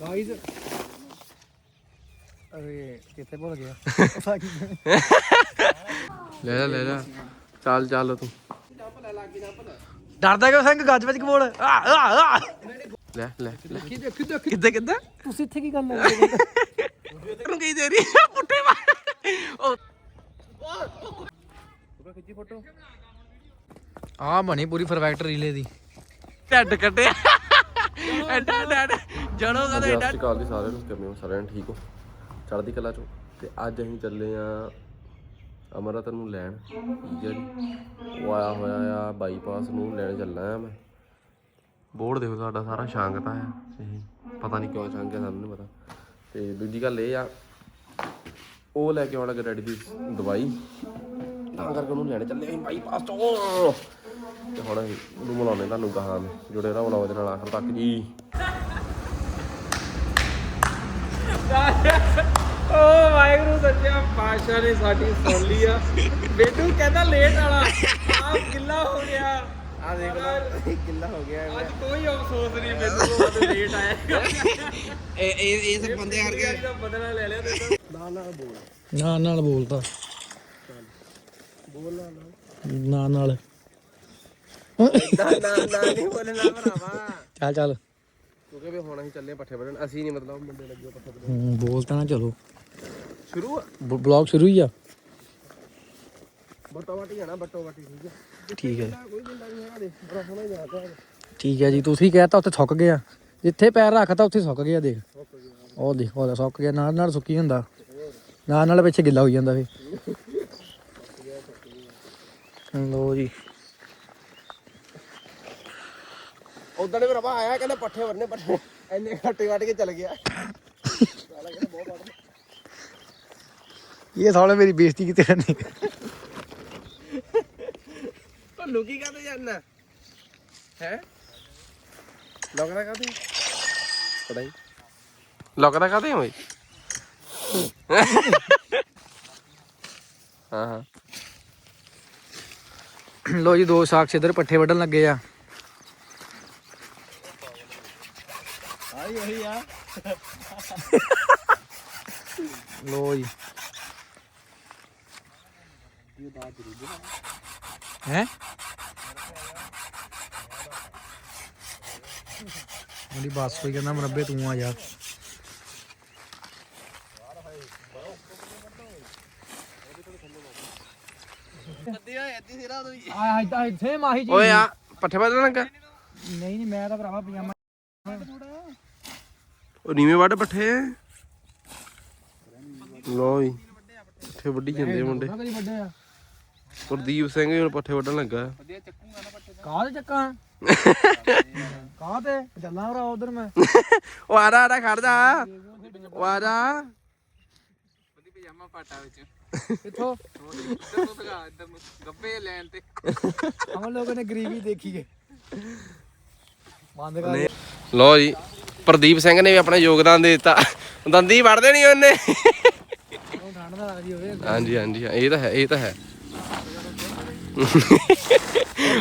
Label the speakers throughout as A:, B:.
A: Guys ਅਰੇ ਕਿੱਥੇ ਭੁੱਲ ਗਿਆ?
B: ਲੈ ਲੈ ਲੈ ਲੈ। ਚੱਲ ਚੱਲ ਤੂੰ।
A: ਡਰਦਾ ਕਿਉਂ ਸਿੰਘ ਗੱਜ ਵਿੱਚ ਬੋਲ? ਆ ਆ ਆ।
B: ਲੈ ਲੈ ਕਿੱਦਾਂ ਕਿੱਦਾਂ?
A: ਤੁਸੀਂ ਇੱਥੇ ਕੀ ਕਰਨ ਲੱਗੇ
B: ਤੈਨੂੰ ਕਹੀ ਦੇ ਰਹੀ ਆ, ਪੁੱਠੇ ਮਾਰ। ਉਹ।
A: ਆ ਬਣੀ ਪੂਰੀ ਪਰਫੈਕਟ ਰੀਲੇ ਦੀ।
B: ਢੱਡ ਕੱਟਿਆ ਐਡਾ ਡੱਡ ਜਣੋ ਕਦੇ ਐਡਾ
C: ਸਤਿ ਸ਼੍ਰੀ ਅਕਾਲ ਜੀ ਸਾਰਿਆਂ ਨੂੰ ਕਿਵੇਂ ਹੋ? ਸਾਰਿਆਂ ਨੂੰ ਠੀਕ ਹੋ? ਚੜ੍ਹਦੀ ਕਲਾ ਚੋਂ? ਤੇ ਅੱਜ ਅਸੀਂ ਚੱਲੇ ਆ ਅਮਰਤ ਨੂੰ ਲੈਣ। ਠੀਕ ਹੈ ਜੀ। ਉਹ ਆਇਆ ਹੋਇਆ ਆ ਬਾਈਪਾਸ ਨੂੰ ਲੈਣ ਚੱਲਣਾ ਆ ਮੈਂ। ਬੋਰਡ ਦੇਖੋ ਸਾਡਾ ਸਾਰਾ ਸ਼ਾਂਗਤਾ ਆ। ਇਹ ਪਤਾ ਨਹੀਂ ਕਿਉਂ ਸ਼ਾਂਗ ਹੈ ਸਾਨੂੰ ਨਹੀਂ ਪਤਾ। ਤੇ ਦੂਜੀ ਗੱਲ ਇਹ ਆ ਉਹ ਲੈ ਕੇ ਆਉਣਾ ਗਰੈਡੀ ਦੀ ਦਵਾਈ। ਤਾਂ ਕਰਕੇ ਉਹਨੂੰ ਲੈਣ ਚੱਲੇ ਅਸੀਂ ਬਾਈਪਾਸ ਤੋਂ। ਤੇ ਹੁਣ ਅਸੀਂ ਉਹਨੂੰ ਮਿਲਾਉਣੇ ਤੁਹਾਨੂੰ ਗਾਹਾਂ ਮੈਂ ਜੁੜੇ ਰਹੋ ਦੇ ਨਾਲ ਆਖਰ ਤੱਕ ਜੀ।
B: ਓ ਵਾਹਿਗੁਰੂ ਸੱਚਾ ਪਾਤਸ਼ਾਹ ਨੇ ਸਾਡੀ ਸੁਣ ਲਈ ਆ। ਬੇਟੂ ਕਹਿੰਦਾ ਲੇਟ ਵਾਲਾ ਆ ਕਿੱਲਾ ਹੋ ਗਿਆ। ਆ ਦੇਖ ਲਓ ਕਿੱਲਾ ਹੋ ਗਿਆ ਅੱਜ ਕੋਈ ਅਫਸੋਸ ਨਹੀਂ ਮੈਨੂੰ ਉਹ ਲੇਟ ਆਇਆ। ਇਹ ਇਹ ਇਸ ਬੰਦੇ ਕਰਕੇ ਬਦਲਾ ਲੈ ਲਿਆ ਤੇ
A: ਨਾ ਨਾਲ ਬੋਲਤਾ। ਨਾ ਨਾਲ
B: ਨਾ ਨਾ ਨਾ ਨਹੀਂ ਬੋਲਣਾ ਭਰਾਵਾ।
A: ਚੱਲ ਚੱਲ।
C: ਕਿਉਂਕਿ ਵੀ ਹੁਣ ਅਸੀਂ ਚੱਲੇ ਪੱਠੇ ਵੱਢਣ ਅਸੀਂ ਨਹੀਂ ਮਤਲਬ ਮੁੰਡੇ ਲੱਗੇ ਪੱਠੇ ਵੱਢਣ।
A: ਹੂੰ, ਬੋਲ ਤਾਂ ਨਾ ਚਲੋ।
C: ਸ਼ੁਰੂ
A: ਬਲੌਗ ਸ਼ੁਰੂ ਹੀ ਆ?
C: ਬਟੋ ਵਾਟੀ ਜਾਣਾ ਬਟੋ ਵਾਟੀ ਠੀਕ ਹੈ
A: ਠੀਕ ਹੈ।
C: ਕੋਈ ਜਿੰਦਾ ਨਹੀਂ ਹੈਗਾ ਦੇ ਬੜਾ ਸੋਹਣਾ ਹੀ ਜਾਦਾ
A: ਠੀਕ ਹੈ ਜੀ ਤੁਸੀਂ ਕਹਿਤਾ ਉੱਥੇ ਸੁੱਕ ਗਿਆ। ਜਿੱਥੇ ਪੈਰ ਰੱਖਤਾ ਉੱਥੇ ਸੁੱਕ ਗਿਆ ਦੇਖ। ਉਹ ਦੇਖ ਉਹ ਸੁੱਕ ਗਿਆ ਨਾਲ ਨਾਲ ਸੁੱਕੀ ਹੁੰਦਾ। ਨਾਲ ਨਾਲ ਪਿੱਛੇ ਗਿੱਲਾ ਹੋ ਜਾਂਦਾ ਫੇ ਲੋ ਜੀ।
C: ਉਦੋਂ ਦੇ ਭਰਾਵਾ ਆਇਆ ਕਹਿੰਦਾ ਪੱਠੇ ਵਰਨੇ ਪੱਠੇ ਐਨੇ ਘੱਟੇ ਵੱਟ ਕੇ ਚੱਲ ਗਿਆ
A: ਇਹ ਸਾਲੇ ਮੇਰੀ ਬੇਇੱਜ਼ਤੀ ਕਿਤੇ ਕਰਨੀ
B: ਤੁਹਾਨੂੰ ਕੀ ਕਹਿੰਦੇ ਜਾਨਾ ਹੈ
C: ਲੱਗਦਾ ਕਾਦੀ ਪੜਾਈ
B: ਲੱਗਦਾ ਕਾਤੇ ਹੋਈ ਹਾਂ ਹਾਂ
A: ਲੋ ਜੀ ਦੋ ਸਾਖ ਇਧਰ ਪੱਠੇ ਵੱਢਣ ਲੱਗੇ ਆ
C: ਉਹੀ ਆ।
A: ਲੋ ਜੀ। ਹੈ? ਉਹਦੀ ਬਾਤ ਕੋਈ ਕਹਿੰਦਾ ਮਰੱਬੇ ਤੂੰ ਆ ਜਾ ਆ ਇੱਦਾਂ ਇੱਥੇ ਮਾਹੀ ਜੀ।
B: ਓਏ ਆ ਪੱਠੇ ਵੱਢਣ ਲੱਗਾ?
A: ਨਹੀਂ ਨਹੀਂ ਮੈਂ ਤਾਂ ਭਰਾਵਾ ਪਜਾਮਾ
B: ਉਹ ਨੀਵੇਂ ਵੱਢ ਪੱਠੇ ਲੋ ਜੀ ਪੱਠੇ ਵੱਢੀ ਜਾਂਦੇ ਆ ਮੁੰਡੇ।
A: ਕਦੀ
B: ਸਿੰਘ ਹੁਣ ਪੱਠੇ ਵੱਢਣ ਲੱਗਾ।
A: ਕਾਹ ਤੇ ਚੱਕਾਂ ਕਾਹ ਤੇ ਚੱਲਾਂ ਭਰਾ ਉਧਰ ਮੈਂ।
B: ਉਹ ਆ ਰਾ ਆ ਰਾ ਖੜ ਜਾ। ਉਹ ਆ ਜਾ। ਪਜਾਮਾ ਪਾਟਾ ਵਿੱਚ
A: ਕਿੱਥੋਂ?
B: ਇੱਧਰ ਨੂੰ ਦਿਖਾ ਇੱਧਰ ਨੂੰ ਗੱਬੇ ਲੈਣ ਤੇ
A: ਹਮ ਲੋਕਾਂ ਨੇ ਗਰੀਬੀ ਦੇਖੀ ਹੈ ਬੰਦ ਕਰ।
B: ਲੋ ਜੀ ਪ੍ਰਦੀਪ ਸਿੰਘ ਨੇ ਵੀ ਆਪਣਾ ਯੋਗਦਾਨ ਦੇ ਦਿੱਤਾ। ਦੰਦੀ ਵੜਦੇ ਨਹੀਂ ਉਹਨੇ। ਹਾਂਜੀ ਹਾਂਜੀ ਇਹ ਤਾਂ ਹੈ ਇਹ ਤਾਂ ਹੈ।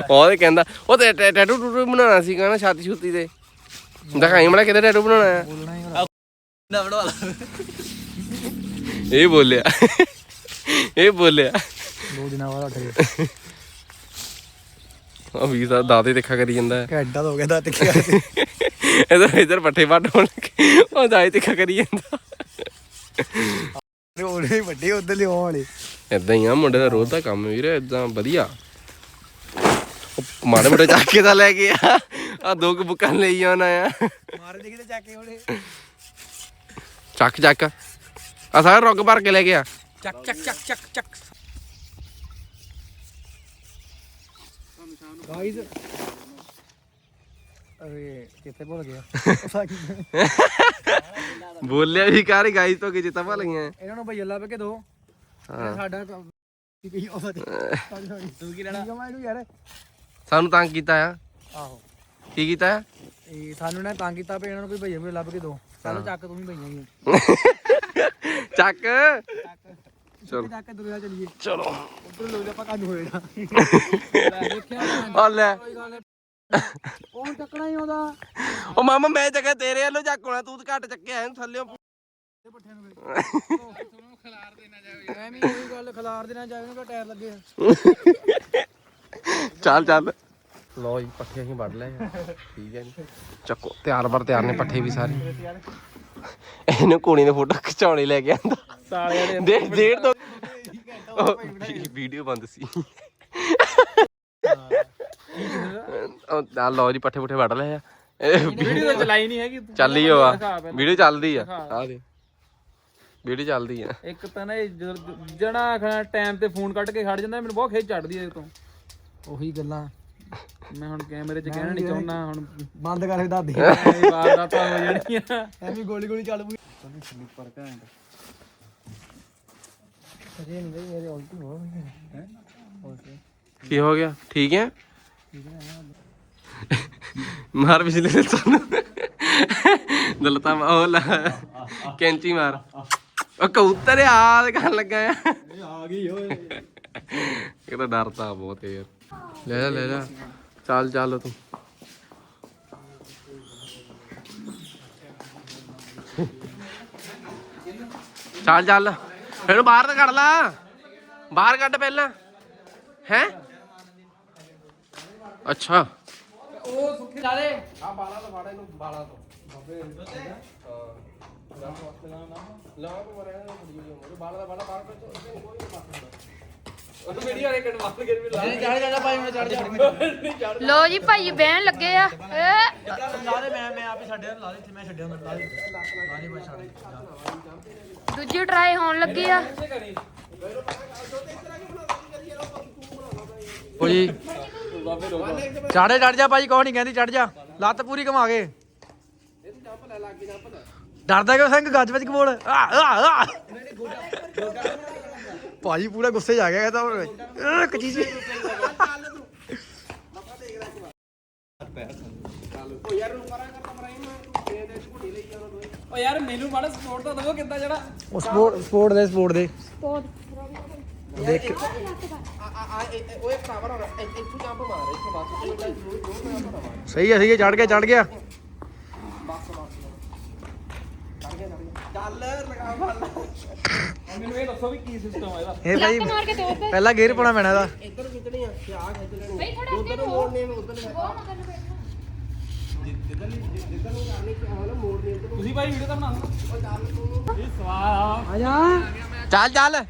B: ਉਹ ਤੇ ਕਹਿੰਦਾ ਉਹ ਤੇ ਟੈ- ਟੈਟੂ ਟੂਟੂ ਬਣਾਉਣਾ ਸੀਗਾ ਨਾ ਛਾਤੀ ਛੁੱਤੀ ਤੇ। ਦਿਖਾਈ ਮੜਾ ਕਿਤੇ ਟੈਟੂ ਬਣਾਉਣਾ
A: ਭਰਾ।
B: ਇਹ ਬੋਲਿਆ। ਇਹ ਬੋਲਿਆ।
A: ਦੋ ਦਿਨਾਂ ਬਾਅਦ ਉੱਠ ਗਏ।
B: ਉਹ ਵੀ ਦਾ ਦਾਦੇ ਦੇਖਾ ਕਰੀ ਜਾਂਦਾ। ਹੈ
A: ਘੰਟਾ ਹੋ ਗਿਆ ਦੱਤ
B: ਇਧਰ ਇਧਰ ਪੱਠੇ ਵੱਢ ਹੋਣ ਉਹ ਦਾਦੇ ਦੇਖਾ ਕਰੀ ਜਾਂਦਾ।
A: ਉਹਨੇ ਵੱਡੇ ਉਧਰ ਲਿਆਉਣ ਵਾਲੇ।
B: ਇਦਾਂ ਹੀ ਆ ਮੁੰਡੇ ਦਾ ਰੋਜ਼ ਦਾ ਕੰਮ ਵੀਰੇ ਇਦਾਂ ਵਧੀਆ। ਮਾੜੇ ਮੋਟੇ ਚੱਕ ਕੇ ਤਾਂ ਲੈ ਗਿਆ ਆ। ਦੋ ਕੁ ਬੁੱਕਾਂ ਲਈ ਆਉਣਾ ਆ।
A: ਮਾਰ ਦੇ ਕਿਤੇ ਜਾ ਕੇ ਉਹਨੇ
B: ਚੱਕ ਚੱਕ। ਆ ਸਾਰਾ ਰੁੱਗ ਭਰ ਕੇ ਲੈ ਗਿਆ।
A: ਚੱਕ ਚੱਕ ਚੱਕ ਚੱਕ ਚੱਕ। ਗਾਈਜ਼ ਅਰੇ ਕਿੱਥੇ ਭੁੱਲ ਗਿਆ।
B: ਬੋਲਿਆ ਵੀ ਕਰ ਗਾਈਸ ਤੋਂ ਕਿ ਜਿੱਤਾ ਭਲ ਗਈਆਂ।
A: ਇਹਨਾਂ ਨੂੰ ਕੇ ਦੋ।
B: ਹਾਂ।
A: ਸਾਡਾ ਕੰਮ ਕੀ ਉਹ ਤੂੰ ਲੈਣਾ? ਯਾਰ।
B: ਸਾਨੂੰ ਤੰਗ ਕੀਤਾ ਆ।
A: ਆਹੋ।
B: ਕੀ ਕੀਤਾ ਆ?
A: ਇਹ ਸਾਨੂੰ ਨਾ ਤੰਗ ਕੀਤਾ ਵੀ ਇਹਨਾਂ ਨੂੰ ਕੋਈ ਭਈਆ ਵੀ ਲੱਭ ਕੇ ਦੋ। ਚੱਲ ਚੱਕ ਤੂੰ ਵੀ ਭਈਆ ਹੀ
B: ਚੱਕ।
A: ਚਲੋ। ਚੱਕ ਕੇ ਦੁਰਿਆ ਚਲੀਏ।
B: ਚਲੋ।
A: ਉਧਰ ਲੋਕ ਆਪਾਂ ਕੰਨ ਹੋਏਗਾ। ਦੇਖਿਆ।
B: ਆ ਲੈ।
A: ਉਹ ਚੱਕਣਾ ਹੀ ਆਉਂਦਾ।
B: ਉਹ ਮਾਮਾ ਮੈਂ ਚੱਕਿਆ ਤੇਰੇ ਵੱਲੋਂ ਚੱਕਣਾ ਤੂੰ ਤਾਂ ਘੱਟ ਚੱਕਿਆ ਇਹਨੂੰ ਥੱਲੇ
A: ਐਵੇਂ ਕੋਈ ਗੱਲ ਖਿਲਾਰ ਦੇਣਾ ਜਾਵੇ ਨਾ ਟਾਇਰ ਲੱਗੇ। ਆ
B: ਚੱਲ ਚੱਲ। ਲੋ ਜੀ ਪੱਠੇ ਅਸੀਂ ਵੱਢ ਲਏ ਆ। ਠੀਕ ਹੈ ਜੀ। ਚੱਕੋ। ਤਿਆਰ ਬਰ ਤਿਆਰ ਨੇ ਪੱਠੇ ਵੀ ਸਾਰੇ। ਇਹਨੂੰ ਕੋਣੀ ਨੇ ਫੋਟੋ ਖਿਚਾਉਣੀ ਲੈ ਕੇ ਆਂਦਾ।
C: ਸਾਲਿਆਂ ਦੇ
B: ਦੇ ਡੇਢ ਤੋਂ ਵੀਡੀਓ ਬੰਦ ਸੀ। ਉਹ ਆ ਲੋ ਜੀ ਪੱਠੇ ਪੁੱਠੇ ਵੱਢ ਲਏ ਆ। ਇਹ
C: ਵੀਡੀਓ ਤਾਂ ਚਲਾਈ ਨਹੀਂ ਹੈਗੀ। ਤੂੰ।
B: ਚੱਲੀ ਹੋ ਆ। ਵੀਡੀਓ ਚੱਲਦੀ ਆ। ਆ ਦੇ ਵੀਡੀਓ ਚੱਲਦੀ ਆ।
C: ਇੱਕ ਤਾਂ ਨਾ ਇਹ ਜਦੋਂ- ਜਣਾ ਖਣਾ ਟਾਈਮ ਤੇ ਫੋਨ ਕੱਢ ਕੇ ਖੜ ਜਾਂਦਾ ਮੈਨੂੰ ਬਹੁਤ ਖੇਚ ਚੜਦੀ ਹੈ ਤੋਂ।
A: ਉਹੀ ਗੱਲਾਂ।
C: ਮੈਂ ਹੁਣ ਕੈਮਰੇ 'ਚ ਕਹਿਣਾ ਨਹੀਂ ਚਾਹੁੰਦਾ ਹੁਣ
A: ਬੰਦ ਕਰ ਦੱਸ ਦੇ
C: ਇਹ ਵਾਰਦਾਤਾਂ ਹੋ ਜਾਣਗੀਆਂ।
A: ਐਵੇਂ ਗੋਲੀ ਗੋਲੀ ਚੱਲ ਪਈ ਸਲੀਪਰ ਘੈਂਟ। ਅਜੇ ਨਹੀਂ ਬਈ ਮੇਰੇ ਉਲਟੀ ਹੋ ਗਈ। ਹੈ
B: ਕੀ ਹੋ ਗਿਆ? ਠੀਕ ਹੈ ਮਾਰ ਪਿਛਲੇ ਦਿਨ ਸਾਨੂੰ ਦਲਤਾ ਉਹ ਲਾ ਕੈਂਚੀ ਮਾਰ। ਉਹ ਕਬੂਤਰ ਆ ਕਰਨ ਲੱਗਾ ਆ।
A: ਆ ਗਈ ਓਏ।
B: ਇਹ ਤਾਂ ਡਰਦਾ ਬਹੁਤ ਯਾਰ। ਲੈ ਜਾ ਲੈ ਜਾ। ਚੱਲ ਚੱਲ ਤੂੰ। ਚੱਲ ਚੱਲ। ਇਹਨੂੰ ਬਾਹਰ ਤਾਂ ਕੱਢ ਲਾ। ਬਾਹਰ ਕੱਢ ਪਹਿਲਾਂ। ਹੈ? ਅੱਛਾ
A: ਉਹ ਸੁੱਕੇ ਲਾਲੇ
B: ਆ ਬਾਲਾ ਤੋਂ ਫੜ ਇਹਨੂੰ ਬਾਲਾ ਤੋਂ ਬਾਬੇ ਹਾਂ ਲਾ ਵਾਸਤੇ ਨਾ ਨਾ ਲਾ ਕੋ ਮਰੇ ਨਾ ਕੁੜੀ ਨੂੰ ਬਾਲਾ ਦਾ ਬਾਲਾ ਬਾਹਰ ਕੋਈ ਨਹੀਂ
C: ਉਹ ਵੀਡੀਓ ਰੈਕਡ ਮਾਰ ਕੇ ਵੀ ਲਾ
A: ਚੜ ਜਾ ਭਾਈ ਹੁਣ ਚੜ ਜਾ
D: ਲੋ ਜੀ ਭਾਈ ਬਹਿਣ ਲੱਗੇ ਆ ਏ
A: ਲਾ ਦੇ ਮੈਂ ਮੈਂ ਆਪੇ ਛੱਡਿਆ ਲਾ ਦੇ ਇੱਥੇ ਮੈਂ ਛੱਡਿਆ ਹੁੰਦਾ ਲਾ ਦੇ ਲਾ ਦੇ ਮੈਂ ਛੱਡ ਦੇ
D: ਦੂਜੀ ਟਰਾਈ ਹੋਣ ਲੱਗੀ ਆ
A: ਓ ਜੀ ਚਾੜੇ ਚੜ ਜਾ ਭਾਈ ਕੋਈ ਨਹੀਂ ਕਹਿੰਦੀ ਚੜ ਜਾ। ਲੱਤ ਪੂਰੀ ਘਮਾ ਕੇ। ਡਰਦਾ ਕਿਉਂ ਸਿੰਘ ਗੱਜ ਵਿੱਚ ਬੋਲ। ਆ ਆ ਆ। ਭਾਈ ਪੂਰਾ ਗੁੱਸੇ 'ਚ ਆ ਗਿਆ ਕਹਿੰਦਾ ਇੱਕ ਚੀਜ਼।
C: ਓ ਯਾਰ ਮੈਨੂੰ ਮਾੜਾ ਸਪੋਰਟ ਤਾਂ ਦਵੋ ਕਿੱਦਾਂ ਜਿਹੜਾ।
A: ਉਹ ਸਪੋਰਟ ਸਪੋਰਟ ਦੇ ਸਪੋਰਟ ਦੇ। ਦੇਖ
B: ਓਏ ਭਰਾਵਾ ਨਾ ਇੱਥੋਂ ਜੰਪ ਮਾਰ ਇੱਥੋਂ ਬਸ
A: ਸਹੀ ਹੈ ਸਹੀ ਹੈ ਚੜ ਗਿਆ ਚੜ ਗਿਆ।
B: ਚੱਲ ਲਗਾ ਫੜ
C: ਮੈਨੂੰ ਇਹ ਦੱਸੋ ਵੀ ਕੀ ਸਿਸਟਮ ਆ ਇਹਦਾ
A: ਇਹ ਭਾਈ ਪਹਿਲਾਂ ਗੇਅਰ ਪਾਉਣਾ ਪੈਣਾ ਇਹਦਾ।
B: ਇੱਧਰ ਖਿੱਚਣੀ ਆ ਤੇ
D: ਥੋੜਾ ਅੱਗੇ ਨੂੰ
B: ਮੋੜਨੇ ਨੂੰ ਉਧਰ
D: ਉਹ ਮਗਰ ਨੂੰ ਬੈਠੋ।
B: ਜਿੱਧਰ ਜਿੱਧਰ ਨੂੰ ਕਰਨੀ ਕਿ ਹਾਂ ਨਾ ਮੋੜਨੇ ਉਧਰ
C: ਤੁਸੀਂ ਭਾਈ ਵੀਡੀਓ ਤਾਂ ਬਣਾ ਲਓ ਇਹ ਸਵਾਲ
A: ਆ ਜਾ।
B: ਚੱਲ ਚੱਲ।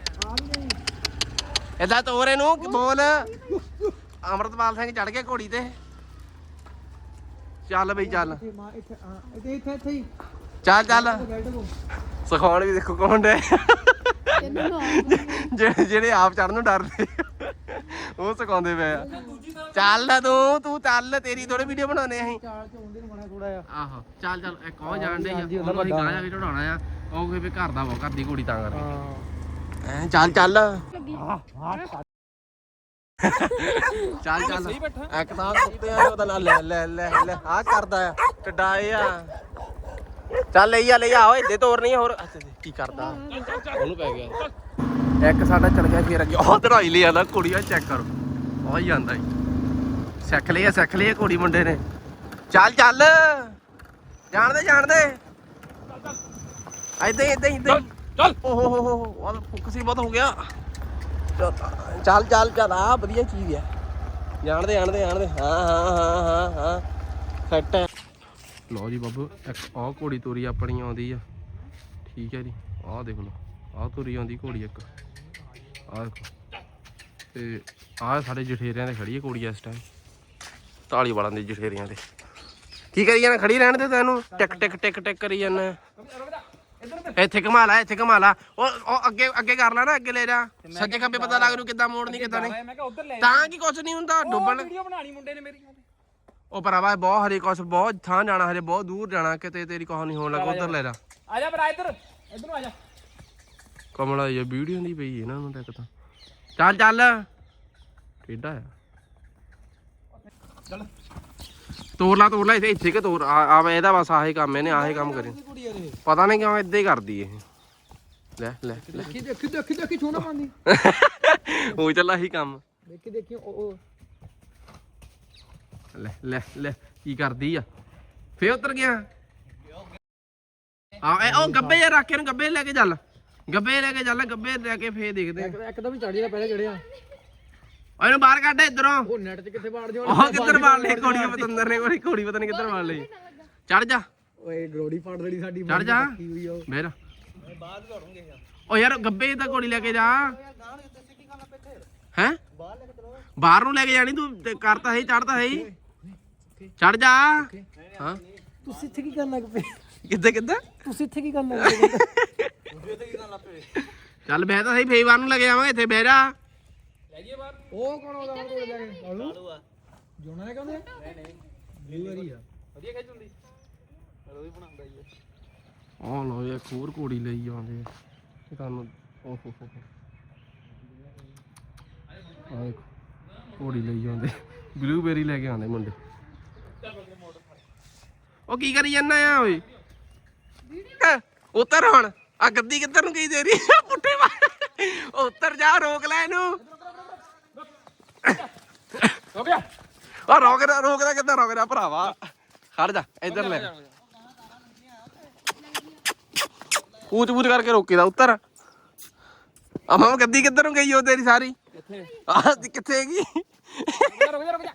B: ਇਦਾਂ ਤੋਰੇ ਨੂੰ ਕਿ ਬੋਲ। ਅਮਰਤਪਾਲ ਸਿੰਘ ਚੜ ਗਿਆ ਘੋੜੀ ਤੇ। ਚੱਲ ਬਈ ਚੱਲ।
A: ਇੱਥੇ ਇੱਥੇ ਇੱਥੇ ਇੱਥੇ ਹੀ
B: ਚੱਲ ਚੱਲ। ਸਿਖਾਉਣ ਵੀ ਦੇਖੋ ਕੌਣ ਡੇ ਜਿਹੜੇ ਜਿਹੜੇ ਆਪ ਚੜਨ ਨੂੰ ਡਰਦੇ। ਉਹ ਸਿਖਾਉਂਦੇ ਪਏ ਆ। ਚੱਲ ਨਾ ਤੂੰ ਤੂੰ ਚੱਲ ਤੇਰੀ ਥੋੜੀ ਵੀਡੀਓ ਬਣਾਉਣੇ ਅਸੀਂ।
A: ਚਾਲ ਚ ਹੁੰਦੇ ਨੂੰ ਬਣਾ ਥੋੜਾ
B: ਆਹੋ ਚੱਲ ਚੱਲ ਇੱਕ ਉਹ ਜਾਣ ਦੇ ਆ ਉਹਨੂੰ ਅਸੀਂ ਗਾਂ ਜਾ ਕੇ ਚੜਾਉਣਾ ਆ। ਉਹ ਕੋਈ ਵੀ ਘਰ ਦਾ ਵਾ ਘਰ ਦੀ ਕੁੜੀ ਤਾਂ ਕਰਕੇ।
A: ਹਾਂ।
B: ਐਂ ਚੱਲ ਚੱਲ। ਚੱਲ। ਚੱਲ ਇੱਕ ਤਾਂ ਕੁੱਤਿਆਂ ਨੇ ਉਹਦਾ ਨਾਲ ਲੈ ਲੈ ਲੈ ਲੈ ਆ ਕਰਦਾ ਆ ਟਡਾਏ ਆ। ਚੱਲ ਲਈ ਆ ਲਈ ਆ ਓਏ ਦੇ ਤੋਰ ਨਹੀਂ ਹੋਰ। ਅੱਛਾ ਕੀ ਕਰਦਾ? ਉਹਨੂੰ ਪੈ ਗਿਆ। ਇੱਕ ਸਾਡਾ ਚੜ ਗਿਆ ਫੇਰ ਅੱਗੇ ਉਹ ਧੜਾਈ ਲਈ ਆਂਦਾ ਕੁੜੀਆਂ ਚੈੱਕ ਕਰੋ। ਉਹ ਹੀ ਆਂਦਾ ਸਿੱਖ ਲਈ ਆ ਸਿੱਖ ਲਈ ਆ ਕੁੜੀ ਮੁੰਡੇ ਨੇ। ਚੱਲ ਚੱਲ। ਜਾਣਦੇ ਜਾਣਦੇ। ਐਦਾਂ ਹੀ ਐਦਾਂ ਹੀ ਐਦਾਂ ਹੀ।
C: ਚੱਲ।
B: ਓਹ ਹੋ ਹੋ ਹੋ ਉਹ ਫੋਕਸ ਬਹੁਤ ਹੋ ਗਿਆ। ਚੱਲ ਚੱਲ ਚੱਲ ਆ ਵਧੀਆ ਚੀਜ਼ ਆ। ਜਾਣਦੇ ਜਾਣਦੇ ਜਾਣਦੇ। ਹਾਂ ਹਾਂ ਹਾਂ ਹਾਂ ਹਾਂ। ਸੈੱਟ ਹੈ। ਲਓ ਜੀ ਬੱਬੂ ਇੱਕ ਆਹ ਘੋੜੀ ਤੋਰੀ ਆਪਣੀ ਆਉਂਦੀ ਆ। ਠੀਕ ਹੈ ਜੀ। ਆਹ ਦੇਖ ਲਓ ਆਹ ਤੋਰੀ ਆਉਂਦੀ ਘੋੜੀ ਇੱਕ। ਆਹ ਦੇਖੋ। ਤੇ ਆਹ ਸਾਡੇ ਜਠੇਰਿਆਂ ਦੇ ਖੜੀ ਹੈ ਘੋੜੀ ਇਸ ਟਾਈਮ ਤਾਲੀ ਵਾਲਾਂ ਦੇ ਜਠੇਰਿਆਂ ਦੇ। ਕੀ ਕਰੀ ਜਾਣਾ? ਖੜੀ ਰਹਿਣ ਦੇ ਤੈਨੂੰ? ਟਿਕ ਟਿਕ ਟਿਕ ਟਿਕ ਕਰੀ ਜਾਣਾ ਇੱਥੇ ਘੁਮਾ ਲੈ ਇੱਥੇ ਘੁਮਾ ਲਾ। ਉਹ ਉਹ ਅੱਗੇ ਅੱਗੇ ਕਰ ਲੈ ਨਾ ਅੱਗੇ ਲੈ ਜਾ। ਸੱਜੇ ਖੱਬੇ ਪਤਾ ਲੱਗ ਰੂ ਕਿੱਦਾਂ ਮੋੜਨੀ ਕਿੱਦਾਂ ਨਹੀਂ।
C: ਮੈਂ ਕਿਹਾ ਉਧਰ ਲੈ
B: ਤਾਂ ਕੀ ਕੁਛ ਨਹੀਂ ਹੁੰਦਾ ਡੁੱਬਣ
C: ਵੀਡੀਓ ਬਣਾਣੀ ਮੁੰਡੇ ਨੇ ਮੇਰੀ
B: ਉਹ ਭਰਾਵਾ ਬਹੁਤ ਹਰੇ ਕੁਛ ਬਹੁਤ ਥਾਂ ਜਾਣਾ ਹਰੇ ਬਹੁਤ ਦੂਰ ਜਾਣਾ ਕਿਤੇ ਤੇਰੀ ਕੋਹ ਨਹੀਂ ਹੋਣ ਲੱਗਾ ਉਧਰ ਲੈ ਜਾ।
C: ਆ ਜਾ ਭਰਾ ਇੱਧਰ। ਇੱਧਰ ਆ ਜਾ।
B: ਕਮਲਾ ਇਹ ਵੀਡੀਓ ਦੀ ਪਈ ਇਹਨਾਂ ਨੂੰ ਤਾਂ ਇੱਕ ਤਾਂ। ਚੱਲ ਚੱਲ। ਟੇਡਾ ਆ।
C: ਚੱਲ।
B: ਤੋਰ ਲਾ ਤੋਰ ਲਾ ਇੱਥੇ ਇੱਥੇ ਕਿ ਤੋਰ। ਆ ਆ ਇਹਦਾ ਬਸ ਆਹੀ ਕੰਮ ਇਹਨੇ ਆਹੀ ਕੰਮ ਕਰੇ। ਪਤਾ ਨਹੀਂ ਕਿਉਂ ਇਦਾਂ ਹੀ ਕਰਦੀ ਇਹ। ਲੈ ਲੈ
A: ਦੇਖੀ ਦੇਖੀ ਦੇਖੀ ਦੇਖੀ ਛੋਣਾ ਪਾਉਂਦੀ
B: ਉਹ ਚੱਲ ਆਹੀ ਕੰਮ।
A: ਦੇਖੀ ਦੇਖੀ ਉਹ
B: ਲੈ ਲੈ ਲੈ ਕੀ ਕਰਦੀ ਆ। ਫੇਰ ਉਤਰ ਗਿਆ। ਆ ਇਹ ਉਹ ਗੱਬੇ ਯਾਰ ਰੱਖ ਕੇ ਨੂੰ ਗੱਬੇ ਲੈ ਕੇ ਚੱਲ। ਗੱਬੇ ਲੈ ਕੇ ਚੱਲ ਗੱਬੇ ਲੈ ਕੇ ਫੇਰ ਦੇਖਦੇ ਆ।
A: ਇੱਕਦਮ ਹੀ ਚੜ ਜਿਹੜਾ ਪਹਿਲੇ ਚੜਿਆ
B: ਇਹਨੂੰ ਬਾਹਰ ਕੱਢ ਇਧਰੋਂ।
A: ਉਹ ਨੈਟ 'ਚ ਕਿੱਥੇ ਬਾੜ ਦਿਓ
B: ਉਹ ਕਿੱਧਰ ਮਾਰ ਲਈ ਕੋੜੀ ਪਤੰਦਰ ਨੇ ਕੋਈ ਕੋੜੀ ਪਤਾ ਨਹੀਂ ਕਿੱਧਰ ਮਾਰ ਲਈ? ਚੜ ਜਾ।
A: ਓਏ ਗਰੋੜੀ ਪਾੜ ਦੇਣੀ ਸਾਡੀ
B: ਚੜ ਜਾ।
A: ਕੀ ਹੋਈ ਆ ਉਹ।
B: ਮੇਰਾ ਉਹ ਯਾਰ ਗੱਬੇ ਤਾਂ ਕੋੜੀ ਲੈ ਕੇ ਜਾ। ਹੈ? ਬਾਹਰ ਨੂੰ ਲੈ ਕੇ ਜਾਣੀ ਤੂੰ ਤੇ ਕਰਤਾ ਹੈ ਚੜਦਾ ਹੈ ਚੜ ਜਾ। ਹਾਂ।
A: ਤੁਸੀਂ ਇੱਥੇ ਕੀ ਕਰਨ ਲੱਗ ਪਏ?
B: ਕਿੱਦਾਂ ਕਿੱਦਾਂ
A: ਤੁਸੀਂ ਇੱਥੇ ਕੀ ਕਰਨ ਲੱਗ ਪਏ?
B: ਚੱਲ ਬਹਿ ਤਾਂ ਸਹੀ ਫੇਵਾਰ ਨੂੰ ਲੈ ਕੇ ਜਾਵਾਂਗੇ ਇੱਥੇ ਬਹਿ ਜਾ।
A: ਉਹ ਕੌਣ ਆਉਂਦਾ ਹੁਣ ਕੋਲ ਜਾ ਕੇ? ਕਾਲੂ? ਆ। ਜੋਨਾ ਨੇ ਕਹਿੰਦੇ ਨਹੀਂ ਨਹੀਂ। ਬਲੂ ਵਾਰੀ ਆ।
B: ਆਹ ਲੋ ਇਹ ਇੱਕ ਹੋਰ ਘੋੜੀ ਲਈ ਜਾਂਦੇ ਆ। ਇਹ ਤੁਹਾਨੂੰ ਓਹ ਹੋ ਹੋ ਦੇਖੋ ਘੋੜੀ ਲਈ ਜਾਂਦੇ। ਬਲੂਬੇਰੀ ਲੈ ਕੇ ਆਉਂਦੇ ਮੁੰਡੇ। ਉਹ ਕੀ ਕਰੀ ਜਾਂਦਾ ਆ ਓਏ? ਉਤਰ ਹੁਣ। ਆ ਗੱਦੀ ਕਿੱਧਰ ਨੂੰ ਗਈ ਤੇਰੀ? ਪੁੱਠੇ ਮਾਰ। ਉਹ ਉਤਰ ਜਾ ਰੋਕ ਲੈ ਇਹਨੂੰ। ਆ ਰੋਕ ਰਿਹਾ ਰੋਕ ਰਿਹਾ ਕਿੱਦਾਂ ਰੋਕ ਰਿਹਾ ਭਰਾਵਾ? ਖੜ ਜਾ ਇੱਧਰ ਲੈ। ਪੂਛ ਪੂਛ ਕਰਕੇ ਰੋਕੀਦਾ ਉੱਤਰ। ਅਮਾ ਗੱਦੀ ਕਿੱਧਰ ਨੂੰ ਗਈ ਉਹ ਤੇਰੀ ਸਾਰੀ?
C: ਕਿੱਥੇ?
B: ਤੇ ਕਿੱਥੇ ਹੈਗੀ?
C: ਰੁਕ ਜਾ ਰੁਕ ਜਾ ਰੁਕ ਜਾ।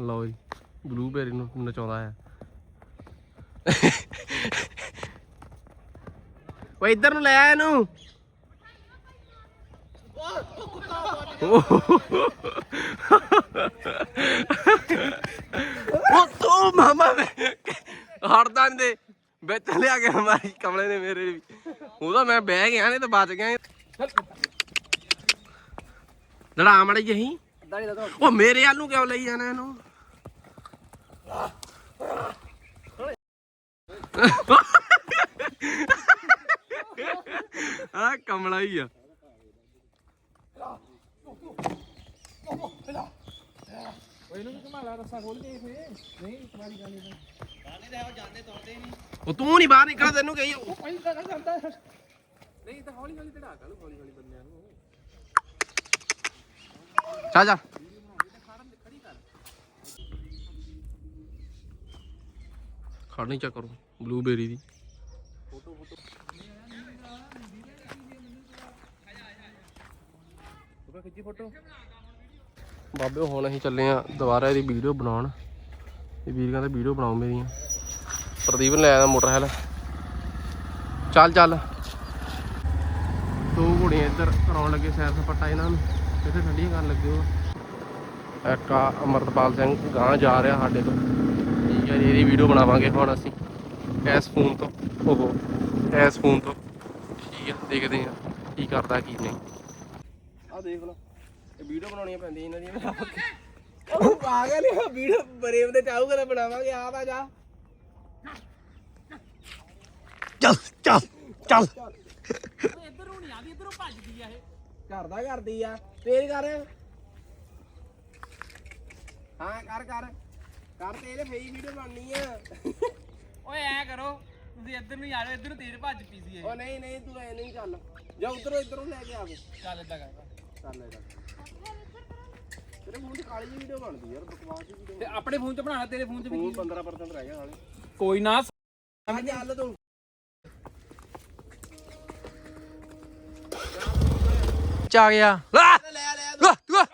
B: ਲਓ ਜੀ ਬਲੂਬੇਰੀ ਨੂੰ ਨਚਾਉਂਦਾ ਹੈ ਓਏ ਇੱਧਰ ਨੂੰ ਲੈ ਆ ਇਹਨੂੰ। ਉਹ ਤੂੰ ਮਾਮਾ ਹੜਦਾ ਨੀ ਦੇ। ਵਿੱਚ ਲਿਆ ਕੇ ਮਾਰੀ ਕਮਲੇ ਨੇ ਮੇਰੇ ਵੀ। ਉਹਦਾ ਮੈਂ ਬਹਿ ਗਿਆ ਨੇ ਤਾਂ ਬਚ ਗਿਆ ਲੜਾ ਮੜੀ ਜਹੀ। ਉਹ ਮੇਰੇ ਵੱਲ ਨੂੰ ਕਿਉਂ ਲਈ ਜਾਣਾ ਇਹਨੂੰ? ਆ ਕਮਲਾ ਹੀ ਆ। ਉਹ ਤੂੰ ਨਹੀਂ ਬਾਹਰ ਨਿਕਲ ਤੈਨੂੰ ਕਹੀ ਉਹ
C: ਨਹੀਂ ਤਾਂ ਹੌਲੀ ਹੌਲੀ ਚੜਾ ਕਾਲੂ ਹੌਲੀ ਹੌਲੀ ਬੰਦਿਆਂ ਨੂੰ
B: ਚੱਲ ਜਾ। ਖੜਨੀ ਚਾ ਕਰੋ ਬਲੂਬੇਰੀ ਦੀ।
C: ਖਿੱਚੀ ਫੋਟੋ
B: ਬਾਬੇ, ਹੁਣ ਅਸੀਂ ਚੱਲੇ ਆ ਦੁਬਾਰਾ ਇਹਦੀ ਵੀਡੀਓ ਬਣਾਉਣ। ਇਹ ਵੀਰ ਕਹਿੰਦਾ ਵੀਡੀਓ ਬਣਾਓ ਮੇਰੀਆਂ। ਪ੍ਰਦੀਪ ਨੇ ਲੈ ਆਇਆ ਮੋਟਰਸਾਈਕਲ। ਚੱਲ ਚੱਲ। ਦੋ ਘੋੜੀਆਂ ਇੱਧਰ ਕਰਾਉਣ ਲੱਗੇ, ਸੈਰ ਸਪਾਟਾ ਇਹਨਾਂ ਨੂੰ। ਇੱਥੇ ਠੰਡੀਆਂ ਕਰਨ ਲੱਗੇ ਉਹ। ਇੱਕ ਆ ਅਮਰਤਪਾਲ ਸਿੰਘ ਗਾਂ ਜਾ ਰਿਹਾ ਸਾਡੇ ਤੋਂ ਠੀਕ ਹੈ ਜੀ, ਇਹਦੀ ਵੀਡੀਓ ਬਣਾਵਾਂਗੇ ਹੁਣ ਅਸੀਂ। ਐਸ ਫੋਨ ਤੋਂ। ਓਹੋ ਐਸ ਫੋਨ ਤੋਂ। ਠੀਕ ਹੈ, ਦੇਖਦੇ ਹਾਂ ਕੀ ਕਰਦਾ, ਕੀ ਨਹੀਂ। ਦੇਖ ਲਓ ਇਹ ਵੀਡੀਓ ਬਣਾਉਣੀਆਂ ਪੈਂਦੀਆਂ ਇਹਨਾਂ ਦੀਆਂ। ਉਹ ਪਾਗਲ ਹੈ ਵੀਡੀਓ ਬਰੇਵ ਦੇ ਚਾਹੂਗਾ ਤਾਂ ਬਣਾਵਾਂਗੇ ਆ ਤਾਂ ਜਾ। ਚੱਲ ਚੱਲ ਚੱਲ।
C: ਇੱਧਰ ਨੂੰ ਨਹੀਂ ਆਦੀ ਇੱਧਰੋਂ ਭੱਜਦੀ ਆ ਇਹ
B: ਕਰਦਾ ਕਰਦੀ ਆ। ਤੇਜ਼ ਕਰ। ਹਾਂ ਕਰ ਕਰ। ਕਰ ਤੇ ਇਹਦੇ ਫੇਈ ਵੀਡੀਓ ਬਣਨੀ ਆ।
C: ਓਏ ਐ ਕਰੋ। ਤੁਸੀਂ ਇੱਧਰ ਨੂੰ ਹੀ ਆ ਜਾਓ ਇੱਧਰ ਨੂੰ ਤੇਜ਼ ਭੱਜ ਪੀਦੀ
B: ਉਹ ਨਹੀਂ ਨਹੀਂ ਤੂੰ ਐ ਨਹੀਂ ਚੱਲ। ਜਾ ਉਧਰੋਂ ਇਧਰੋਂ ਲੈ ਕੇ ਆਵੇ
C: ਚੱਲ ਏਦਾਂ ਕਰ।
B: ਚੱਲ ਲੈ ਤੇਰੇ ਮੂੰਹ 'ਚ ਕਾਲੀ ਜਿਹੀ ਵੀਡੀਓ ਬਣਦੀ ਯਾਰ ਬਕਵਾਸ ਦੀ ਵੀਡੀਓ
C: ਤੇ ਆਪਣੇ ਫੋਨ 'ਚ ਬਣਾਣਾ ਤੇਰੇ ਫੋਨ 'ਚ ਵੀ
B: ਫੋਨ 15% ਰਹਿ ਗਿਆ ਹਾਲੇ
C: ਕੋਈ ਨਾ
B: ਆ ਚੱਲ ਤੂੰ
A: ਚ ਆ ਗਿਆ
B: ਲੈ ਲੈ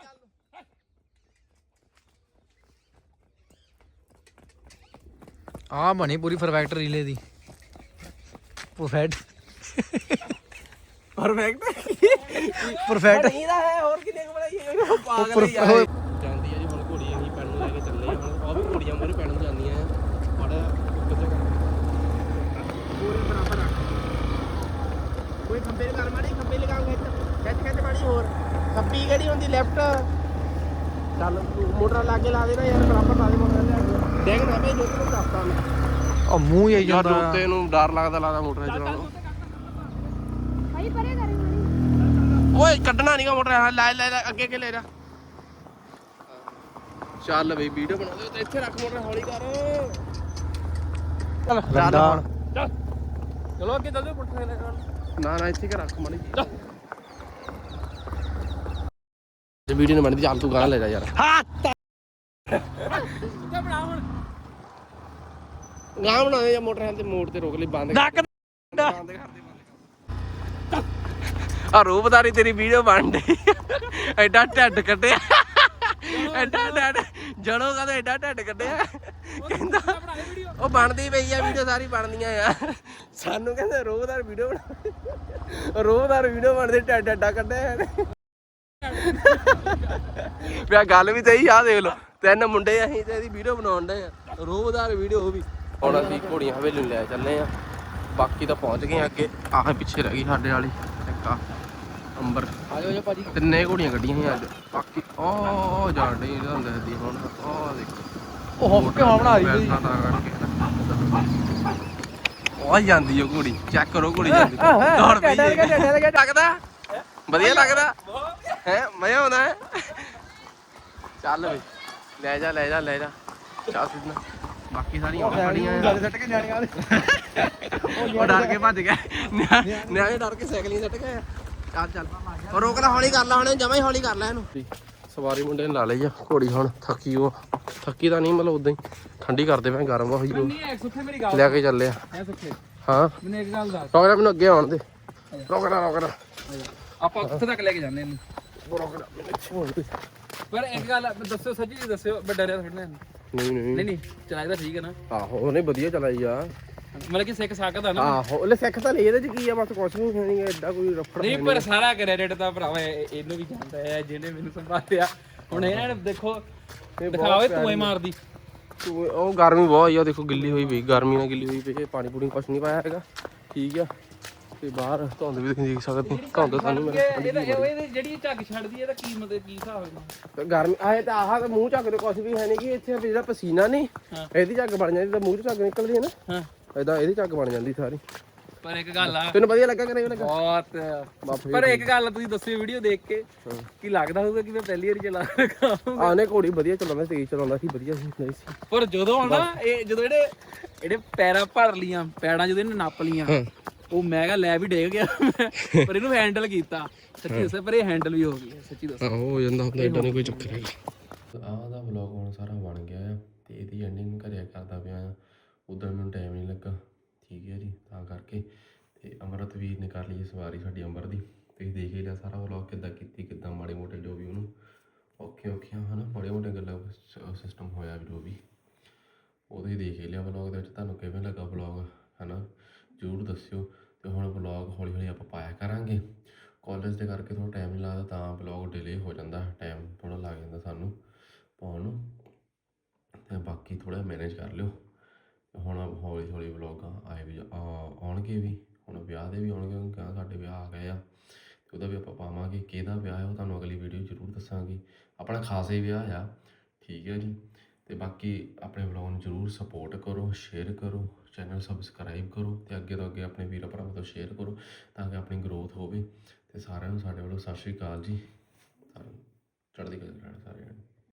A: ਆ ਬਣੀ ਪੂਰੀ ਪਰਫੈਕਟ ਰੀਲੇ ਦੀ ਪਰਫੈਕਟ
B: ਪਰਫੈਕਟ
A: ਪਰਫੈਕਟ
B: ਇਹਦਾ ਹੈ ਹੋਰ ਕਿੰਨੇ ਕੁ ਬਣਾਈ ਹੈ ਪਾਗਲ ਹੀ ਯਾਰ। ਜਾਂਦੀ ਆ ਜੀ ਹੁਣ ਘੋੜੀ ਅਸੀਂ ਪੈਣ ਨੂੰ ਲੈ ਕੇ ਚੱਲੇ ਆ ਹੁਣ ਉਹ ਵੀ ਘੋੜੀਆਂ ਮੋਰੇ ਪੈਣ ਨੂੰ ਜਾਂਦੀਆਂ ਆ। ਬੜਾ ਕਿੱਥੇ ਪੂਰੇ ਬਰਾਬਰ ਆ। ਕੋਈ ਖੱਬੇ ਕਰ ਮਾੜੀ ਖੱਬੇ ਲਗਾ ਖਿੱਚ ਖਿੱਚ ਖਿੱਚ ਮਾੜੀ ਹੋਰ। ਖੱਬੀ ਕਿਹੜੀ ਹੁੰਦੀ ਲੈਫਟ ਚੱਲ ਮੋਟਰ ਲਾ ਕੇ ਲਾ ਦੇਣਾ ਯਾਰ ਬਰਾਬਰ ਲਾ ਦੇ ਮੋਟਰ ਕੇ। ਦੇਖ ਨਾ ਬਈ ਜੋਤ ਨੂੰ ਦੱਸਦਾ ਮੈਂ।
A: ਉਹ ਮੂੰਹ ਹੀ ਆਈ
B: ਯਾਰ
A: ਜਾਂਦਾ।
B: ਜੋਤੇ ਨੂੰ ਡਰ ਲੱਗਦਾ ਲੱਗਦਾ ਮੋਟਰ ਚਲਾਉਣ ਨੂੰ
D: ਭਾਈ ਪਰੇ ਕਰੀ ਮਾਰੀ
B: ਓਏ ਕੱਢਣਾ ਨਹੀਂਗਾ ਮੋਟਰ ਲੈ ਲੈ ਲੈ ਅੱਗੇ ਅੱਗੇ ਲੈ ਜਾ। ਚੱਲ ਬਈ ਵੀਡੀਓ ਬਣਾ ਦੇ ਤੇ ਇੱਥੇ ਰੱਖ ਮੋਟਰ ਹੌਲੀ ਕਰ। ਚੱਲ ਚੱਲ। ਹੁਣ
C: ਚਲੋ। ਅੱਗੇ ਚੱਲਦੇ ਪੁੱਠੇ ਨਾਲ
B: ਨਾ ਨਾ ਇੱਥੇ ਕਿ ਰੱਖ ਮੜੀ ਵੀਡੀਓ ਨਹੀਂ ਬਣਦੀ ਚੱਲ ਤੂੰ ਗਾਣਾ ਲੈ ਜਾ ਯਾਰ। ਗਾਣਾ ਬਣਾਏ ਜਾਂ ਮੋਟਰਸਾਈਕਲ ਤੇ ਮੋੜ ਤੇ ਰੋਕ ਲਈ ਬੰਦ
A: ਨੱਕ
B: ਬੰਦ ਕਰ ਦੇ। ਆ ਰੂਪਦਾਰੀ ਤੇਰੀ ਵੀਡੀਓ ਬਣ ਡਈ ਐਡਾ ਢੱਡ ਕੱਢਿਆ। ਐਡਾ ਢੱਡ। ਜੜੋ ਕਦੇ ਐਡਾ ਢੱਡ ਕੱਢਿਆ। ਕਹਿੰਦਾ, ਉਹ ਬਣਦੀ ਪਈ ਆ ਵੀਡੀਓ, ਸਾਰੀ ਬਣਦੀਆਂ ਆ। ਸਾਨੂੰ ਕਹਿੰਦੇ ਰੋਜ਼ਦਾਰ ਵੀਡੀਓ ਬਣਾ। ਰੋਜ਼ਦਾਰ ਵੀਡੀਓ ਬਣਦੇ, ਢੱਡ ਢੱਡਾ ਕੱਢਿਆ ਪਿਆ ਗੱਲ ਵੀ ਸਹੀ ਆ ਦੇਖ ਲਓ। ਤਿੰਨ ਮੁੰਡੇ ਅਸੀਂ ਤੇ ਇਹਦੀ ਵੀਡੀਓ ਬਣਾਉਣ ਦੇ ਆ। ਰੋਜ਼ਦਾਰ ਵੀਡੀਓ ਉਹ ਵੀ। ਹੁਣ ਅਸੀਂ ਘੋੜੀਆਂ ਹਵੇਲੀ ਲੈ ਚੱਲੇ ਆ। ਬਾਕੀ ਤਾਂ ਪਹੁੰਚ ਗਏ ਅੱਗੇ। ਆਹ ਪਿੱਛੇ ਰਹਿ ਗਈ ਸਾਡੇ ਵਾਲੀ। ਇੱਕ ਆ। ਅੰਬਰ।
A: ਆ ਜਾਓ ਜੀ ਭਾਜੀ
B: ਤਿੰਨੇ ਘੋੜੀਆਂ ਕੱਢੀਆਂ ਸੀ ਅੱਜ। ਬਾਕੀ ਉਹ ਜਾਣ ਡਈ ਇਹਦਾ ਹੁੰਦਾ ਦੀ ਹੁਣ। ਉਹ ਦੇਖੋ।
A: ਉਹ ਹੁੱਕ ਕੇ ਬਣਾ ਰਹੀ ਸੀ।
B: ਉਹ ਜਾਂਦੀ ਉਹ ਘੋੜੀ। ਚੈੱਕ ਕਰੋ ਘੋੜੀ ਜਾਂਦੀ। ਦੌੜ ਪਈ। ਲੱਗਦਾ? ਵਧੀਆ ਲੱਗਦਾ? ਹੈ ਮਜ਼ਾ ਆਉਂਦਾ ਹੈ? ਚੱਲ ਬਈ। ਲੈ ਜਾ ਲੈ ਜਾ ਲੈ ਜਾ। ਚੱਲ ਸਿੱਧਾ। ਬਾਕੀ ਸਾਰੀਆਂ ਹੋਰ ਖੜੀਆਂ ਆ।
A: ਸੱਟ ਕੇ ਨਿਆਣੀਆਂ
B: ਉਹ ਡਰ ਕੇ ਭੱਜ ਗਿਆ। ਨਿਆ- ਨਿਆਣੇ ਡਰ ਕੇ ਸਾਈਕਲ ਹੀ ਸੱਟ ਗਏ। ਚੱਲ ਚੱਲ। ਉਹ ਰੋਕ ਲੈ ਹੌਲੀ ਕਰ ਲੈ ਹੁਣ ਜਮਾ ਹੀ ਹੌਲੀ ਕਰ ਲੈ ਇਹਨੂੰ। ਸਵਾਰੀ ਮੁੰਡੇ ਨੇ ਲਾ ਲਈ ਆ ਘੋੜੀ ਹੁਣ ਥੱਕੀ ਉਹ। ਥੱਕੀ ਤਾਂ ਨਹੀਂ ਮਤਲਬ ਉਦਾਂ ਹੀ ਠੰਡੀ ਕਰਦੇ ਪਏ ਗਰਮ ਹੋਈ
C: ਗੱਲ
B: ਲੈ ਕੇ ਚੱਲੇ ਆ। ਹਾਂ।
C: ਮੈਨੂੰ ਇੱਕ ਗੱਲ ਦੱਸ।
B: ਰੋਕ ਲੈ ਮੈਨੂੰ ਅੱਗੇ ਆਉਣ ਦੇ। ਰੋਕ ਲੈ ਰੋਕ ਲੈ
C: ਆਪਾਂ ਉੱਥੇ ਤੱਕ ਲੈ ਕੇ ਜਾਂਦੇ ਇਹਨੂੰ।
B: ਰੋਕ ਲੈ
C: ਪਰ ਇੱਕ ਗੱਲ ਦੱਸਿਓ ਸੱਚੀ ਜੀ ਦੱਸਿਓ ਮੈਂ ਡਰਿਆ ਥੋੜਾ ਨਹੀਂ
B: ਨਹੀਂ। ਨਹੀਂ
C: ਨਹੀਂ ਚਲਾਈ ਤਾਂ ਠੀਕ ਹੈ ਨਾ।
B: ਆਹੋ ਉਹਨੇ ਵਧੀਆ ਚਲਾਈ ਆ।
C: ਮਤਲਬ ਕਿ ਸਿੱਖ ਸਕਦਾ ਨਾ।
B: ਆਹੋ ਉਹਨੇ ਸਿੱਖ ਤਾਂ ਲਈ ਇਹਦੇ ਚ ਕੀ ਆ ਬਸ ਕੁਛ ਨਹੀਂ ਹੋਣੀ ਐਡਾ ਕੋਈ ਰਫੜ
C: ਨਹੀਂ ਪਰ ਸਾਰਾ ਕ੍ਰੈਡਿਟ ਤਾਂ ਭਰਾਵਾ ਇਹ- ਇਹਨੂੰ ਵੀ ਜਾਂਦਾ ਹੈ ਜਿਹਨੇ ਮੈਨੂੰ ਸੰਭਾਲਿਆ। ਹੁਣ ਇਹਨਾਂ ਨੇ ਦੇਖੋ ਦਿਖਾਵੇ ਤੂੰ ਹੀ ਮਾਰਦੀ।
B: ਤੂੰ- ਉਹ ਗਰਮੀ ਬਹੁਤ ਆਈ ਆ ਦੇਖੋ ਗਿੱਲੀ ਹੋਈ ਪਈ ਗਰਮੀ ਨਾਲ ਗਿੱਲੀ ਹੋਈ ਪਈ ਹੈ, ਪਾਣੀ ਪੂਣੀ ਕੁਛ ਨਹੀਂ ਪਾਇਆ ਹੈਗਾ। ਠੀਕ ਆ ਤੇ ਬਾਹਰ ਧੁੰਦ ਵੀ ਤੁਸੀਂ ਦੇਖ ਸਕਦੇ ਹੋ ਧੁੰਦ ਸਾਨੂੰ ਮੇਰੇ
C: ਇਹਦਾ ਇਹ ਇਹਦੀ ਜਿਹੜੀ ਝੱਗ ਛੱਡਦੀ ਹੈ ਇਹਦਾ ਕੀ ਮਤਲਬ ਕੀ ਹਿਸਾਬ ਹੈ?
B: ਗਰਮੀ ਆਏ ਤਾਂ ਆਹ ਤਾਂ ਮੂੰਹ ਝੱਗ ਦੇ ਕੁਛ ਵੀ ਹੈ ਨਹੀਂ ਕਿ ਇੱਥੇ ਜਿਹੜਾ ਪਸੀਨਾ ਨਹੀਂ
C: ਹਾਂ।
B: ਇਹਦੀ ਝੱਗ ਬਣ ਜਾਂਦੀ ਤਾਂ ਮੂੰਹ ਚ ਝੱਗ ਨਿਕਲਦੀ ਹੈ ਨਾ।
C: ਹਾਂ।
B: ਇਹਦਾ ਇਹਦੀ ਝੱਗ ਬਣ ਜਾਂਦੀ ਸਾਰੀ।
C: ਪਰ ਇੱਕ ਗੱਲ ਆ।
B: ਤੈਨੂੰ ਵਧੀਆ ਲੱਗਾ ਕਿ ਨਹੀਂ ਲੱਗਾ?
C: ਬਹੁਤ
B: ਬਾਪ
C: ਪਰ ਇੱਕ ਗੱਲ ਤੁਸੀਂ ਦੱਸਿਓ ਵੀਡੀਓ ਦੇਖ ਕੇ ਕੀ ਲੱਗਦਾ ਹੋਊਗਾ ਕਿ ਮੈਂ ਪਹਿਲੀ ਵਾਰੀ ਚਲਾ ਰਿਹਾ
B: ਆਨੇ ਘੋੜੀ ਵਧੀਆ ਚਲਾਉਂਦਾ ਤੇਜ਼ ਚਲਾਉਂਦਾ ਸੀ ਵਧੀਆ ਸੀ ਨਹੀਂ ਸੀ।
C: ਪਰ ਜਦੋਂ ਨਾ ਇਹ ਜਦੋਂ ਜਿਹੜੇ ਜਿਹੜੇ ਪੈਰਾਂ ਭਰ ਲੀਆਂ ਪੈੜਾਂ ਜਦੋਂ ਇਹਨੇ ਨੱਪ ਲੀਆਂ ਉਹ ਮੈਂ ਕਿਹਾ ਲੈ ਵੀ ਡੇਗ ਗਿਆ ਪਰ ਇਹਨੂੰ ਹੈਂਡਲ ਕੀਤਾ। ਸੱਚੀ ਦੱਸਿਆ ਪਰ ਇਹ ਹੈਂਡਲ ਵੀ ਹੋ ਗਿਆ ਸੱਚੀ ਦੱਸ।
B: ਹੋ ਜਾਂਦਾ ਹੁੰਦਾ ਏਡਾ ਨਹੀਂ ਕੋਈ ਚੱਕਰ ਹੈਗਾ ਆਹ ਦਾ ਵਲੌਗ ਹੁਣ ਸਾਰਾ ਬਣ ਗਿਆ ਆ ਤੇ ਇਹਦੀ ਐਂਡਿੰਗ ਘਰੇ ਕਰਦਾ ਉਧਰ ਮੈਨੂੰ ਟਾਈਮ ਨਹੀਂ ਲੱਗਾ। ਠੀਕ ਹੈ ਜੀ, ਤਾਂ ਕਰਕੇ ਤੇ ਅਮਰਤ ਵੀਰ ਨੇ ਕਰ ਲਈ ਸਵਾਰੀ ਸਾਡੀ ਅੰਬਰ ਦੀ। ਤੁਸੀਂ ਦੇਖ ਹੀ ਲਿਆ ਸਾਰਾ ਵਲੌਗ ਕਿੱਦਾਂ ਕੀਤੀ, ਕਿੱਦਾਂ ਮਾੜੇ ਮੋਟੇ ਜੋ ਵੀ ਉਹਨੂੰ ਔਖੇ ਔਖੀਆਂ ਹਨਾ, ਮਾੜੇ ਮੋਟੇ ਗੱਲਾਂ ਸਿਸਟਮ ਹੋਇਆ ਵੀ ਜੋ ਵੀ। ਉਹਦੇ ਦੇਖ ਹੀ ਲਿਆ ਵਲੌਗ ਦੇ ਵਿੱਚ। ਤੁਹਾਨੂੰ ਕਿਵੇਂ ਲੱਗਾ ਵਲੌਗ ਹਨਾ? ਜ਼ਰੂਰ ਦੱਸਿਓ। ਤੇ ਹੁਣ ਵਲੌਗ ਹੌਲੀ ਹੌਲੀ ਆਪਾਂ ਪਾਇਆ ਕਰਾਂਗੇ। ਕਾਲਜ ਦੇ ਕਰਕੇ ਥੋੜਾ ਟਾਈਮ ਨਹੀਂ ਲੱਗਦਾ, ਤਾਂ ਵਲੌਗ ਡਿਲੇ ਹੋ ਜਾਂਦਾ। ਟਾਈਮ ਥੋੜਾ ਲੱਗ ਜਾਂਦਾ ਸਾਨੂੰ ਪਾਉਣ ਨੂੰ। ਤੇ ਬਾਕੀ ਥੋੜਾ ਮੈਨੇਜ ਕਰ ਲਿਓ। ਹੁਣ ਹੌਲੀ ਹੌਲੀ ਵਲੌਗਾਂ ਆਏ ਵੀ ਆ- ਆਉਣਗੇ ਵੀ, ਹੁਣ ਵਿਆਹ ਦੇ ਵੀ ਆਉਣਗੇ ਕਿਉਂਕਿ ਸਾਡੇ ਵਿਆਹ ਆ ਗਏ ਆ। ਤੇ ਉਹਦਾ ਵੀ ਆਪਾਂ ਪਾਵਾਂਗੇ, ਕਿਹਦਾ ਵਿਆਹ ਹੈ ਉਹ ਤੁਹਾਨੂੰ ਅਗਲੀ ਵੀਡੀਓ ਜ਼ਰੂਰ ਦੱਸਾਂਗੇ। ਆਪਣਾ ਖਾਸੇ ਵਿਆਹ ਆ, ਠੀਕ ਹੈ ਜੀ। ਤੇ ਬਾਕੀ ਆਪਣੇ ਵਲੌਗ ਨੂੰ ਜ਼ਰੂਰ ਸਪੋਰਟ ਕਰੋ ਸ਼ੇਅਰ ਕਰੋ ਚੈਨਲ ਸਬਸਕ੍ਰਾਈਬ ਕਰੋ, ਤੇ ਅੱਗੇ ਤੋਂ ਅੱਗੇ ਆਪਣੇ ਵੀਰਾਂ ਭਰਾਵਾਂ ਤੋਂ ਸ਼ੇਅਰ ਕਰੋ, ਤਾਂ ਕਿ ਆਪਣੀ ਗਰੋਥ ਹੋਵੇ। ਤੇ ਸਾਰਿਆਂ ਨੂੰ ਸਾਡੇ ਵੱਲੋਂ ਸਤਿ ਸ਼੍ਰੀ ਅਕਾਲ ਜੀ। ਚੜ੍ਹਦੀ ਕਲਾ ਚ ਸਾਰਿਆਂ ਨੂੰ।